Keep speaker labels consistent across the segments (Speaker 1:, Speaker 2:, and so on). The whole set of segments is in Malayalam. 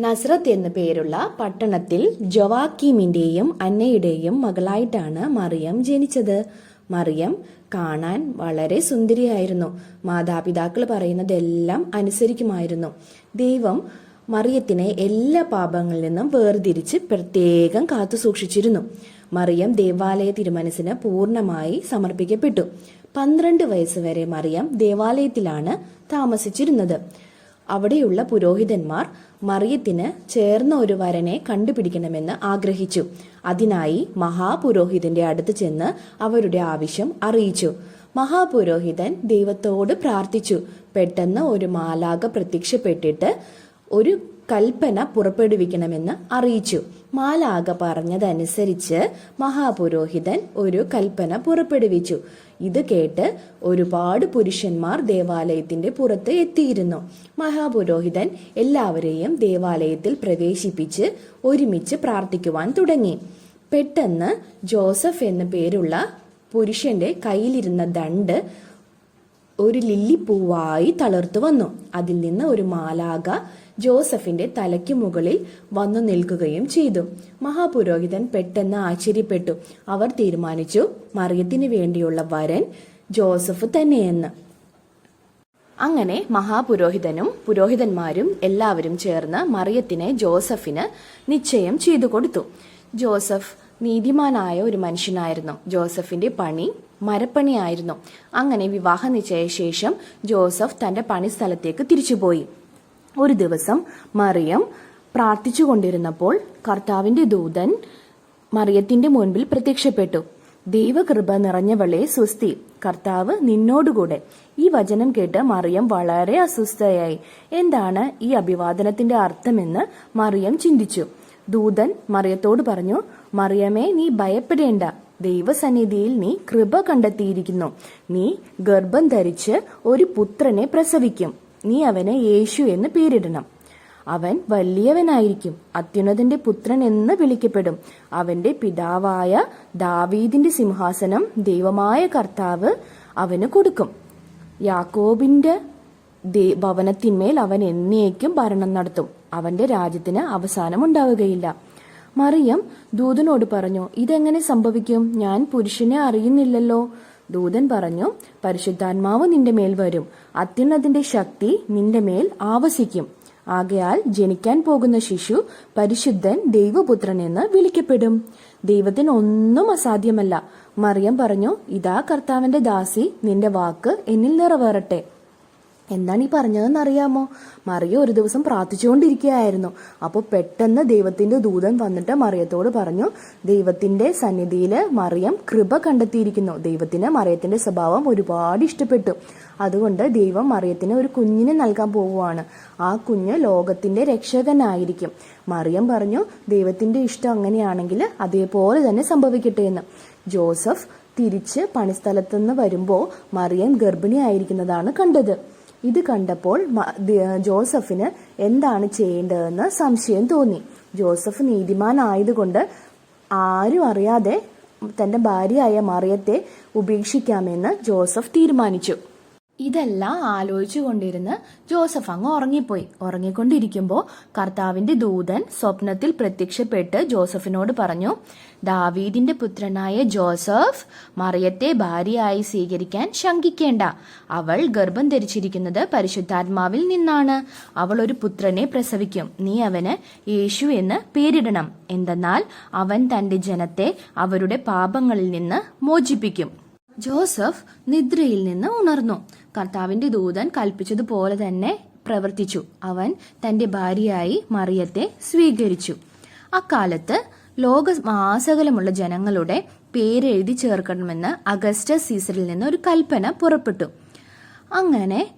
Speaker 1: നസ്രത്ത് എന്നു പേരുള്ള പട്ടണത്തിൽ ജൊവാക്കീമിന്റെയും അന്നയുടെയും മകളായിട്ടാണ് മറിയം ജനിച്ചത്. മറിയം കാണാൻ വളരെ സുന്ദരിയായിരുന്നു. മാതാപിതാക്കൾ പറയുന്നതെല്ലാം അനുസരിക്കുമായിരുന്നു. ദൈവം മറിയത്തിനെ എല്ലാ പാപങ്ങളിൽ നിന്നും വേർതിരിച്ച് പ്രത്യേകം കാത്തു സൂക്ഷിച്ചിരുന്നു. മറിയം ദേവാലയ തിരുമനസിന് പൂർണമായി സമർപ്പിക്കപ്പെട്ടു. പന്ത്രണ്ട് വയസ്സുവരെ മറിയം ദേവാലയത്തിലാണ് താമസിച്ചിരുന്നത്. അവിടെയുള്ള പുരോഹിതന്മാർ മറിയത്തിന് ചേർന്ന ഒരു വരനെ കണ്ടുപിടിക്കണമെന്ന് ആഗ്രഹിച്ചു. അതിനായി മഹാപുരോഹിതന്റെ അടുത്ത് ചെന്ന് അവരുടെ ആവശ്യം അറിയിച്ചു. മഹാപുരോഹിതൻ ദൈവത്തോട് പ്രാർത്ഥിച്ചു. പെട്ടെന്ന് ഒരു മാലാക പ്രത്യക്ഷപ്പെട്ടിട്ട് ഒരു കൽപ്പന പുറപ്പെടുവിക്കണമെന്ന് അറിയിച്ചു. മാലാക പറഞ്ഞതനുസരിച്ച് മഹാപുരോഹിതൻ ഒരു കൽപ്പന പുറപ്പെടുവിച്ചു. ഇത് കേട്ട് ഒരുപാട് പുരുഷന്മാർ ദേവാലയത്തിന്റെ പുറത്ത് എത്തിയിരുന്നു. മഹാപുരോഹിതൻ എല്ലാവരെയും ദേവാലയത്തിൽ പ്രവേശിപ്പിച്ച് ഒരുമിച്ച് പ്രാർത്ഥിക്കുവാൻ തുടങ്ങി. പെട്ടെന്ന് ജോസഫ് എന്നു പേരുള്ള പുരുഷന്റെ കയ്യിലിരുന്ന ദണ്ട് ഒരു ലില്ലി പൂവായി തളർത്തു വന്നു. അതിൽ നിന്ന് ഒരു മാലാക ജോസഫിന്റെ തലയ്ക്ക് മുകളിൽ വന്നു നിൽക്കുകയും ചെയ്തു. മഹാപുരോഹിതൻ പെട്ടെന്ന് ആശ്ചര്യപ്പെട്ടു. അവർ തീരുമാനിച്ചു മറിയത്തിന് വേണ്ടിയുള്ള വരൻ ജോസഫ് തന്നെയെന്ന്. അങ്ങനെ മഹാപുരോഹിതനും പുരോഹിതന്മാരും എല്ലാവരും ചേർന്ന് മറിയത്തിനെ ജോസഫിന് നിശ്ചയം ചെയ്തു കൊടുത്തു. ജോസഫ് നീതിമാനായ ഒരു മനുഷ്യനായിരുന്നു. ജോസഫിന്റെ പണി മരപ്പണിയായിരുന്നു. അങ്ങനെ വിവാഹ നിശ്ചയ ശേഷം ജോസഫ് തന്റെ പണിസ്ഥലത്തേക്ക് തിരിച്ചുപോയി. ഒരു ദിവസം മറിയം പ്രാർത്ഥിച്ചുകൊണ്ടിരുന്നപ്പോൾ കർത്താവിന്റെ ദൂതൻ മറിയത്തിന്റെ മുൻപിൽ പ്രത്യക്ഷപ്പെട്ടു. ദൈവകൃപ നിറഞ്ഞവളെ സ്വസ്തി കർത്താവ് നിന്നോടുകൂടെ. ഈ വചനം കേട്ട് മറിയം വളരെ അസ്വസ്ഥയായി. എന്താണ് ഈ അഭിവാദനത്തിന്റെ അർത്ഥമെന്ന് മറിയം ചിന്തിച്ചു. ദൂതൻ മറിയത്തോട് പറഞ്ഞു മറിയമേ നീ ഭയപ്പെടേണ്ട. ദൈവസന്നിധിയിൽ നീ കൃപ കണ്ടെത്തിയിരിക്കുന്നു. നീ ഗർഭം ധരിച്ച് ഒരു പുത്രനെ പ്രസവിക്കും. നീ അവനെ യേശു എന്ന് പേരിടണം. അവൻ വലിയവനായിരിക്കും. അത്യുന്നതന്റെ പുത്രൻ എന്ന് വിളിക്കപ്പെടും. അവന്റെ പിതാവായ ദാവീദിന്റെ സിംഹാസനം ദൈവമായ കർത്താവ് അവന് കൊടുക്കും. യാക്കോബിന്റെ ഭവനത്തിന്മേൽ അവൻ എന്നേക്കും ഭരണം നടത്തും. അവന്റെ രാജ്യത്തിന് അവസാനം ഉണ്ടാവുകയില്ല. മറിയം ദൂതനോട് പറഞ്ഞു ഇതെങ്ങനെ സംഭവിക്കും? ഞാൻ പുരുഷനെ അറിയുന്നില്ലല്ലോ. ദൂതൻ പറഞ്ഞു പരിശുദ്ധാത്മാവ് നിന്റെ മേൽ വരും. അത്യുന്നതിന്റെ ശക്തി നിന്റെ മേൽ ആവസിക്കും. ആകയാൽ ജനിക്കാൻ പോകുന്ന ശിശു പരിശുദ്ധൻ ദൈവപുത്രൻ എന്ന് വിളിക്കപ്പെടും. ദൈവത്തിന് ഒന്നും അസാധ്യമല്ല. മറിയം പറഞ്ഞു ഇതാ കർത്താവിന്റെ ദാസി നിന്റെ വാക്ക് എന്നിൽ നിറവേറട്ടെ. എന്താണ് ഈ പറഞ്ഞതെന്ന് അറിയാമോ മറിയ ഒരു ദിവസം പ്രാർത്ഥിച്ചുകൊണ്ടിരിക്കുകയായിരുന്നു. അപ്പോൾ പെട്ടെന്ന് ദൈവത്തിന്റെ ദൂതൻ വന്നിട്ട് മറിയത്തോട് പറഞ്ഞു ദൈവത്തിന്റെ സന്നിധിയിൽ മറിയം കൃപ കണ്ടെത്തിയിരിക്കുന്നു. ദൈവത്തിന് മറിയത്തിന്റെ സ്വഭാവം ഒരുപാട് ഇഷ്ടപ്പെട്ടു. അതുകൊണ്ട് ദൈവം മറിയത്തിന് ഒരു കുഞ്ഞിനെ നൽകാൻ പോവുകയാണ്. ആ കുഞ്ഞ് ലോകത്തിന്റെ രക്ഷകനായിരിക്കും. മറിയം പറഞ്ഞു ദൈവത്തിന്റെ ഇഷ്ടം അങ്ങനെയാണെങ്കിൽ അതേപോലെ തന്നെ സംഭവിക്കട്ടെ എന്ന്. ജോസഫ് തിരിച്ച് പണിസ്ഥലത്തുനിന്ന് വരുമ്പോൾ മറിയം ഗർഭിണിയായിരിക്കുന്നതാണ് കണ്ടത്. ഇത് കണ്ടപ്പോൾ ജോസഫിന് എന്താണ് ചെയ്യേണ്ടതെന്ന് സംശയം തോന്നി. ജോസഫ് നീതിമാനായതുകൊണ്ട് ആരും അറിയാതെ തന്റെ ഭാര്യയായ മറിയത്തെ ഉപേക്ഷിക്കാമെന്ന് ജോസഫ് തീരുമാനിച്ചു. ഇതെല്ലാം ആലോചിച്ചു കൊണ്ടിരുന്ന് ജോസഫ് അങ്ങ് ഉറങ്ങിപ്പോയി. ഉറങ്ങിക്കൊണ്ടിരിക്കുമ്പോൾ കർത്താവിന്റെ ദൂതൻ സ്വപ്നത്തിൽ പ്രത്യക്ഷപ്പെട്ട് ജോസഫിനോട് പറഞ്ഞു ദാവീദിന്റെ പുത്രനായ ജോസഫ് മറിയത്തെ ഭാര്യയായി സ്വീകരിക്കാൻ ശങ്കിക്കേണ്ട. അവൾ ഗർഭം ധരിച്ചിരിക്കുന്നത് പരിശുദ്ധാത്മാവിൽ നിന്നാണ്. അവൾ ഒരു പുത്രനെ പ്രസവിക്കും. നീ അവന് യേശു എന്ന് പേരിടണം. എന്തെന്നാൽ അവൻ തന്റെ ജനത്തെ അവരുടെ പാപങ്ങളിൽ നിന്ന് മോചിപ്പിക്കും. ജോസഫ് നിദ്രയിൽ നിന്ന് ഉണർന്നു. കർത്താവിന്റെ ദൂതൻ കൽപ്പിച്ചതുപോലെ തന്നെ പ്രവർത്തിച്ചു. അവൻ തന്റെ ഭാര്യയായി മറിയത്തെ സ്വീകരിച്ചു. അക്കാലത്ത് ലോക മാസകലമുള്ള ജനങ്ങളുടെ പേരെഴുതി ചേർക്കണമെന്ന് അഗസ്റ്റസ് സീസറിൽ നിന്ന് ഒരു കൽപ്പന പുറപ്പെട്ടു. അങ്ങനെ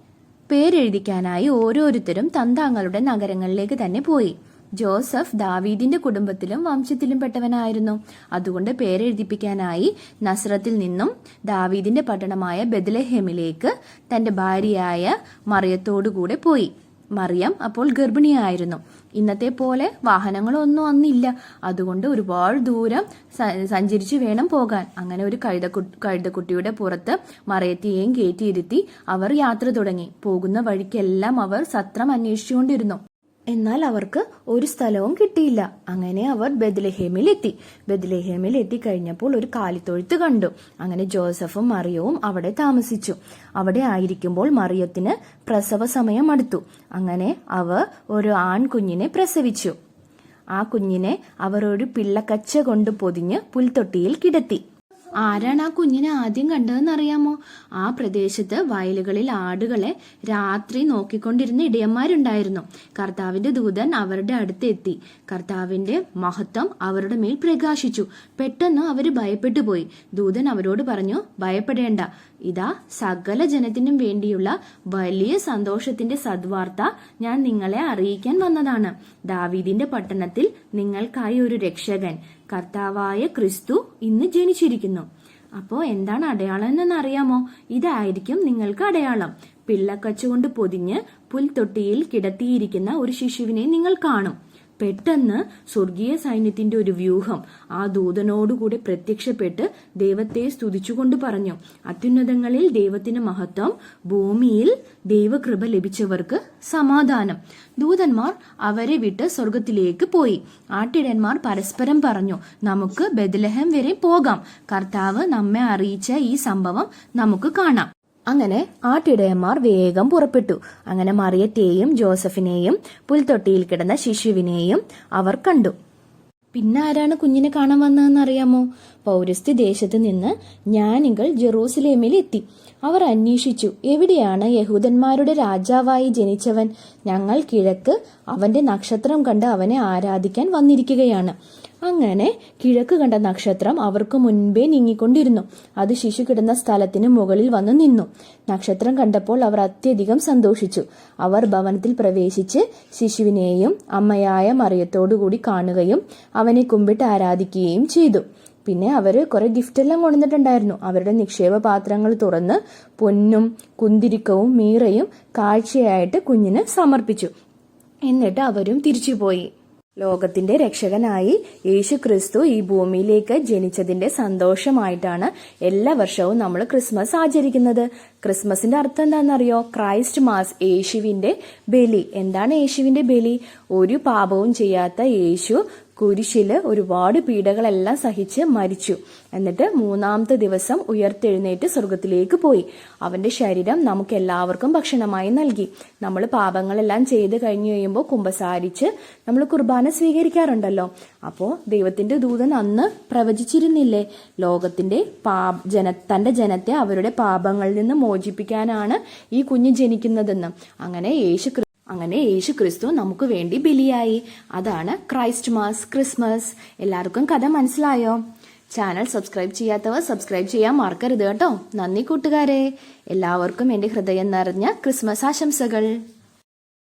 Speaker 1: പേരെഴുതിക്കാനായി ഓരോരുത്തരും തന്താങ്ങളുടെ നഗരങ്ങളിലേക്ക് തന്നെ പോയി. ജോസഫ് ദാവീദിന്റെ കുടുംബത്തിലും വംശത്തിലും പെട്ടവനായിരുന്നു. അതുകൊണ്ട് പേരെഴുതിപ്പിക്കാനായി നസ്രത്തിൽ നിന്നും ദാവീദിന്റെ പട്ടണമായ ബദലഹേമിലേക്ക് തന്റെ ഭാര്യയായ മറിയത്തോടുകൂടെ പോയി. മറിയം അപ്പോൾ ഗർഭിണിയായിരുന്നു. ഇന്നത്തെ പോലെ വാഹനങ്ങളൊന്നും അന്നില്ല. അതുകൊണ്ട് ഒരുപാട് ദൂരം സഞ്ചരിച്ചു വേണം പോകാൻ. അങ്ങനെ ഒരു കഴുതക്കു കഴുതക്കുട്ടിയുടെ പുറത്ത് മറയത്തെയും കയറ്റിയിരുത്തി അവർ യാത്ര തുടങ്ങി. പോകുന്ന വഴിക്കെല്ലാം അവർ സത്രം അന്വേഷിച്ചുകൊണ്ടിരുന്നു. എന്നാൽ അവർക്ക് ഒരു സ്ഥലവും കിട്ടിയില്ല. അങ്ങനെ അവർ ബദലഹേമിൽ എത്തി ബദലഹേമിൽ എത്തിക്കഴിഞ്ഞപ്പോൾ ഒരു കാലിത്തൊഴുത്ത് കണ്ടു. അങ്ങനെ ജോസഫും മറിയവും അവിടെ താമസിച്ചു. അവിടെ ആയിരിക്കുമ്പോൾ മറിയത്തിന് പ്രസവ സമയം അടുത്തു. അങ്ങനെ അവർ ഒരു ആൺകുഞ്ഞിനെ പ്രസവിച്ചു. ആ കുഞ്ഞിനെ അവർ ഒരു പിള്ളക്കച്ച കൊണ്ട് പൊതിഞ്ഞ് പുൽത്തൊട്ടിയിൽ കിടത്തി. ആരാണ് ആ കുഞ്ഞിനെ ആദ്യം കണ്ടതെന്ന് അറിയാമോ ആ പ്രദേശത്ത് വയലുകളിൽ ആടുകളെ രാത്രി നോക്കിക്കൊണ്ടിരുന്ന ഇടയന്മാരുണ്ടായിരുന്നു. കർത്താവിന്റെ ദൂതൻ അവരുടെ അടുത്തെത്തി. കർത്താവിന്റെ മഹത്വം അവരുടെ മേൽ പ്രകാശിച്ചു. പെട്ടെന്ന് അവർ ഭയപ്പെട്ടു പോയി. ദൂതൻ അവരോട് പറഞ്ഞു ഭയപ്പെടേണ്ട. ഇതാ സകല ജനത്തിനും വേണ്ടിയുള്ള വലിയ സന്തോഷത്തിന്റെ സദ്വാർത്ത ഞാൻ നിങ്ങളെ അറിയിക്കാൻ വന്നതാണ്. ദാവീദിന്റെ പട്ടണത്തിൽ നിങ്ങൾക്കായി ഒരു രക്ഷകൻ. കർത്താവായ ക്രിസ്തു ഇന്ന് ജനിച്ചിരിക്കുന്നു. അപ്പോ എന്താണ് അടയാളം എന്ന് അറിയാമോ? ഇതായിരിക്കും നിങ്ങൾക്ക് അടയാളം. പിള്ളക്കച്ചുകൊണ്ട് പൊതിഞ്ഞ് പുൽത്തൊട്ടിയിൽ കിടത്തിയിരിക്കുന്ന ഒരു ശിശുവിനെ നിങ്ങൾ കാണും. പെട്ടെന്ന് സ്വർഗീയ സൈന്യത്തിന്റെ ഒരു വ്യൂഹം. ആ ദൂതനോടുകൂടി പ്രത്യക്ഷപ്പെട്ട് ദൈവത്തെ സ്തുതിച്ചുകൊണ്ട് പറഞ്ഞു അത്യുന്നതങ്ങളിൽ ദൈവത്തിന് മഹത്വം ഭൂമിയിൽ ദൈവകൃപ ലഭിച്ചവർക്ക് സമാധാനം. ദൂതന്മാർ അവരെ വിട്ട് സ്വർഗത്തിലേക്ക് പോയി. ആട്ടിടന്മാർ പരസ്പരം പറഞ്ഞു നമുക്ക് ബദലഹം വരെ പോകാം. കർത്താവ് നമ്മെ അറിയിച്ച ഈ സംഭവം നമുക്ക് കാണാം. അങ്ങനെ ആട്ടിടയന്മാർ വേഗം പുറപ്പെട്ടു. അങ്ങനെ മറിയത്തെയും ജോസഫിനെയും പുൽത്തൊട്ടിയിൽ കിടന്ന ശിശുവിനെയും അവർ കണ്ടു. പിന്നെ ആരാണ് കുഞ്ഞിനെ കാണാൻ വന്നതെന്ന് അറിയാമോ പൗരസ്ത്യ ദേശത്ത് നിന്ന് ജ്ഞാനികൾ ജെറൂസലേമിൽ എത്തി. അവർ അന്വേഷിച്ചു എവിടെയാണ് യഹൂദന്മാരുടെ രാജാവായി ജനിച്ചവൻ? ഞങ്ങൾ കിഴക്ക് അവന്റെ നക്ഷത്രം കണ്ട് അവനെ ആരാധിക്കാൻ വന്നിരിക്കുകയാണ്. അങ്ങനെ കിഴക്ക് കണ്ട നക്ഷത്രം അവർക്ക് മുൻപേ നീങ്ങിക്കൊണ്ടിരുന്നു. അത് ശിശു കിടന്ന സ്ഥലത്തിന് മുകളിൽ വന്നു നിന്നു. നക്ഷത്രം കണ്ടപ്പോൾ അവർ അത്യധികം സന്തോഷിച്ചു. അവർ ഭവനത്തിൽ പ്രവേശിച്ച് ശിശുവിനെയും അമ്മയായ മറിയത്തോടുകൂടി കാണുകയും അവനെ കുമ്പിട്ട് ആരാധിക്കുകയും ചെയ്തു. പിന്നെ അവർ കുറെ ഗിഫ്റ്റ് എല്ലാം കൊണ്ടുവന്നിട്ടുണ്ടായിരുന്നു. അവരുടെ നിക്ഷേപ പാത്രങ്ങൾ തുറന്ന് പൊന്നും കുന്തിരിക്കവും മീറയും കാഴ്ചയായിട്ട് കുഞ്ഞിന് സമർപ്പിച്ചു. എന്നിട്ട് അവരും തിരിച്ചുപോയി. ലോകത്തിന്റെ രക്ഷകനായി യേശു ക്രിസ്തു ഈ ഭൂമിയിലേക്ക് ജനിച്ചതിന്റെ സന്തോഷമായിട്ടാണ് എല്ലാ വർഷവും നമ്മൾ ക്രിസ്മസ് ആചരിക്കുന്നത്. ക്രിസ്മസിന്റെ അർത്ഥം എന്താണെന്നറിയോ? ക്രൈസ്റ്റ് മാസ് യേശുവിന്റെ ബലി. എന്താണ് യേശുവിന്റെ ബലി? ഒരു പാപവും ചെയ്യാത്ത യേശു കുരിശിൽ ഒരുപാട് പീഡകളെല്ലാം സഹിച്ച് മരിച്ചു. എന്നിട്ട് മൂന്നാമത്തെ ദിവസം ഉയർത്തെഴുന്നേറ്റ് സ്വർഗത്തിലേക്ക് പോയി. അവന്റെ ശരീരം നമുക്ക് എല്ലാവർക്കും ഭക്ഷണമായി നൽകി. നമ്മൾ പാപങ്ങളെല്ലാം ചെയ്ത് കഴിഞ്ഞു കഴിയുമ്പോൾ കുമ്പസാരിച്ച് നമ്മൾ കുർബാന സ്വീകരിക്കാറുണ്ടല്ലോ. അപ്പോൾ ദൈവത്തിന്റെ ദൂതൻ അന്ന് പ്രവചിച്ചിരുന്നില്ലേ? ലോകത്തിന്റെ പാ ജന തന്റെ ജനത്തെ അവരുടെ പാപങ്ങളിൽ നിന്ന് മോചിപ്പിക്കാനാണ് ഈ കുഞ്ഞ് ജനിക്കുന്നതെന്ന്. അങ്ങനെ യേശു അങ്ങനെ യേശു ക്രിസ്തു നമുക്ക് വേണ്ടി ബലിയായി. അതാണ് ക്രൈസ്റ്റ് മാസ് ക്രിസ്മസ്. എല്ലാവർക്കും കഥ മനസ്സിലായോ? ചാനൽ സബ്സ്ക്രൈബ് ചെയ്യാത്തവർ സബ്സ്ക്രൈബ് ചെയ്യാൻ മറക്കരുത് കേട്ടോ. നന്ദി കൂട്ടുകാരെ. എല്ലാവർക്കും എന്റെ ഹൃദയം നിറഞ്ഞ ക്രിസ്മസ് ആശംസകൾ.